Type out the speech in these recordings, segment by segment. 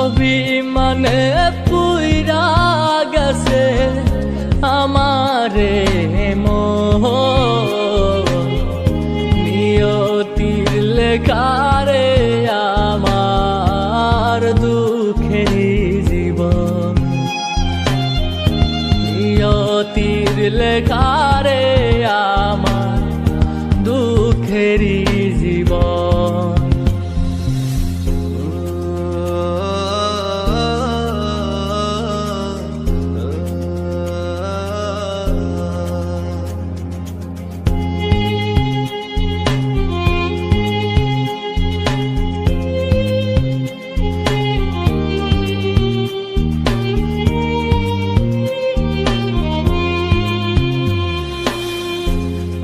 অভিমানে পুইরা গেছে আমারে মোহ। নিয়তির লেখারে আমার দুঃখের জীবন। নিয়তির লেখারে আমার দুঃখের জীবন।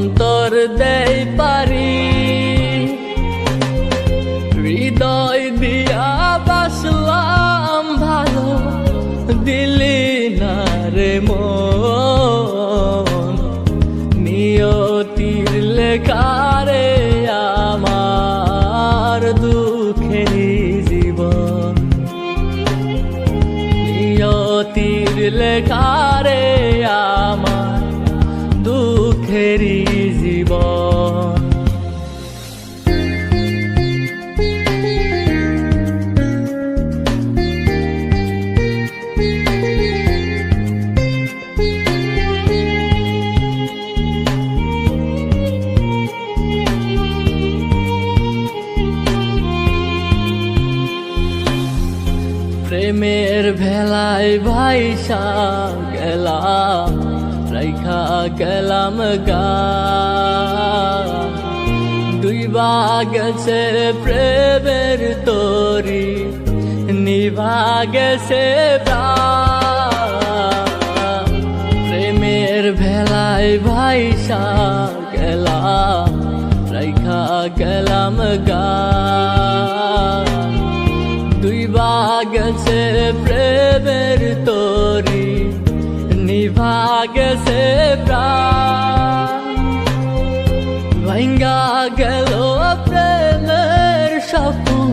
অন্তর দেই পারি। হৃদয় দিয়া বাসলাম ভালো, দিলি না রে নিয়তির লেখারে আমার দুঃখের জীবন। নিয়তির লেখারে আমার দুঃখের জীবন। প্রেমের ভেলায় ভাইসা গেলাম। রাইখা গেলাম গা। দুই গেছে প্রেমের তরি, নিভা গেছে প্রেমের ভেলায় ভাইসা গেলাম, রাইখা গেলাম গা। দুই গেছে প্রেমের তরি নিভা গেছে ভাঙ্গা গেল প্রেমের সপন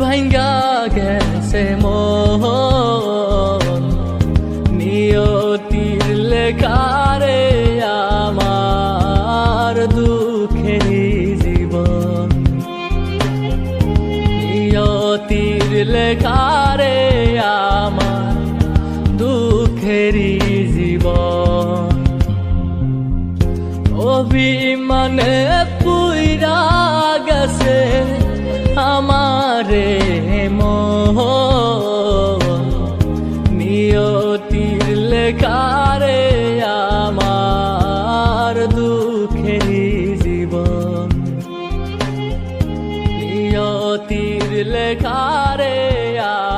ভাঙ্গা গেছে মোহন। নিয়তির লেখারে আমার দুঃখের জীবন। নিয়তির লেখারে অভিমানে পুইরা গেছে আমারে মোহ। নিয়তির লেখারে আমার দুঃখের জীবন। নিয়তির লেখারে আমার